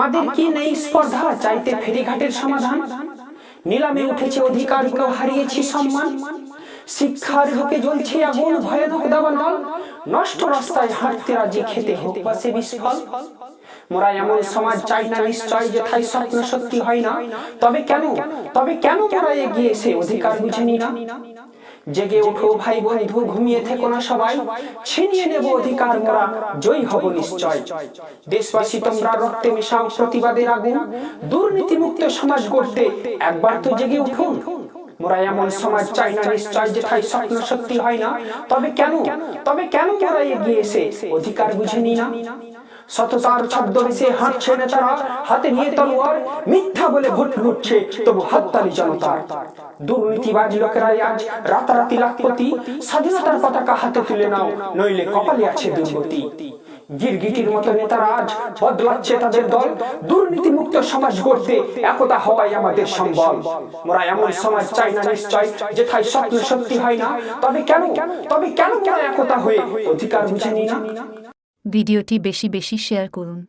আমাদের কি নেই স্পর্ধা, চাইতে ফেরিঘাটের সমাধান? নিলামে উঠেছে অধিকার, কেউ হারিয়েছি সম্মান। শিক্ষার ঢোকে জ্বলছে আগুন ভয়ানক দাবানল নষ্ট রাস্তায় হাঁটতে রাজি, খেতে হোক বা সে বিস্ফল মোরা এমন সমাজ চাই না নিশ্চয়, যেথায় স্বপ্ন সত্যি হয় না। তবে কেন? তবে কেন মোরা এগিয়ে সে অধিকার বুঝিনি না? জেগে ওঠো ভাই বন্ধু ঘুমিয়ে থেকো না সবাই। ছিনিয়ে নেব অধিকার মোরা জয়ী হব নিশ্চয়। দেশবাসী তোমরা রক্তে মেশাও প্রতিবাদের আগুন। দুর্নীতি মুক্ত সমাজ গড়তে একবার তো জেগে উঠুন। মোরা এমন সমাজ চাই না নিশ্চয় যেথায় স্বপ্ন সত্যি হয় না। তবে কেন? তবে কেন মোরা এগিয়ে এসে অধিকার বুঝে নি? না? সততার ছদ্মবেশে হাঁটছে নেতারা হাতে নিয়ে তলোয়ার মিথ্যা বলে ভোট লুটছে তবু হাততালি জনতার। দুর্নীতিবাজ লোকেরা আজ রাতারাতি লাখপতি স্বাধীনতার পতাকা হাতে তুলে নাও নইলে কপালে আছে দুর্গতি গিরগিটির মতো নেতারা আজ বদলাচ্ছে তাদের দল দুর্নীতি মুক্ত সমাজ গড়তে একতা হওয়াই আমাদের সম্বল। মোরা এমন সমাজ চাই না নিশ্চয় যেথায় স্বপ্ন সত্যি হয় না। তবে কেন? তবে কেন কেন একতা হয়ে অধিকার বুঝে নি না? ভিডিওটি বেশি বেশি শেয়ার করুন।